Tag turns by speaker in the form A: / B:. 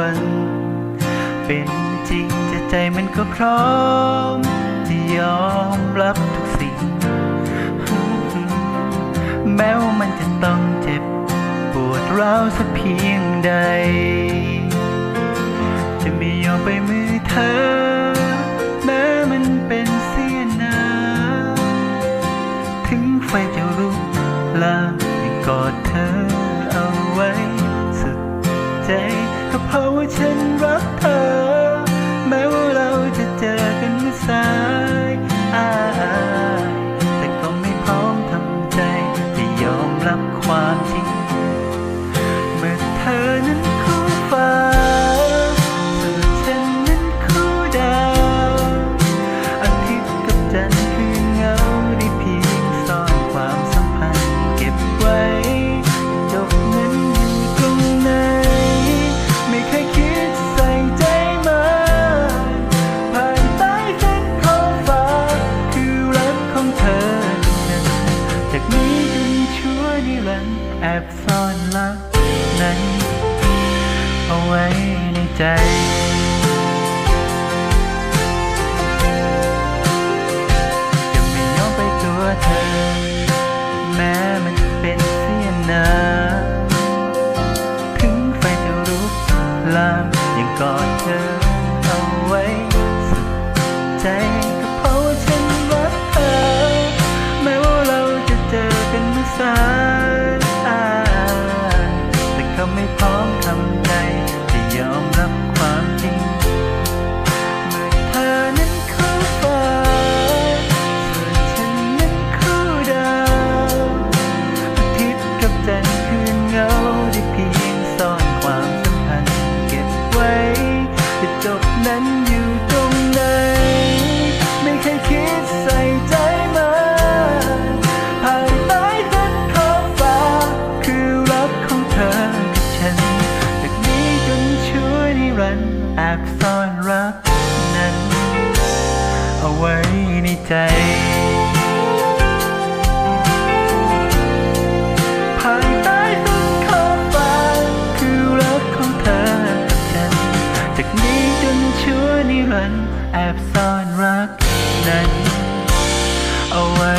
A: วัน เป็นจริงแต่ใจมันก็พร้อมที่ยอมรับทุกสิ่ง แม้ว่ามันจะต้องเจ็บปวดร้าวสักเพียงใด จะไม่ยอมไปมือเธอ แม้มันเป็นเสียนน้ำถึงไฟจะลุกลามยังกอดเธอเอาไว้สุดใจ ก็เพราะว่าฉันรักเธอ แม้ว่าเราจะเจอกันเมื่อสาย นิรันแอบซ่อนรักนั้น เอาไว้ในใจจะไม่ยอมไปตัวเธอ แม้มันจะเป็นเสียนน้ำถึงไฟจะลุกลามยังกอดเธอเอาไว้สุดใจ นแอบซ่อนรักนั้น เอาไว้ในใจ ภายใต้เส้นขอบฟ้าคือรักของเธอกับฉัน จากนี้จนชั่วนิรันดร์แอบซ่อนรักนั้น เอาไว้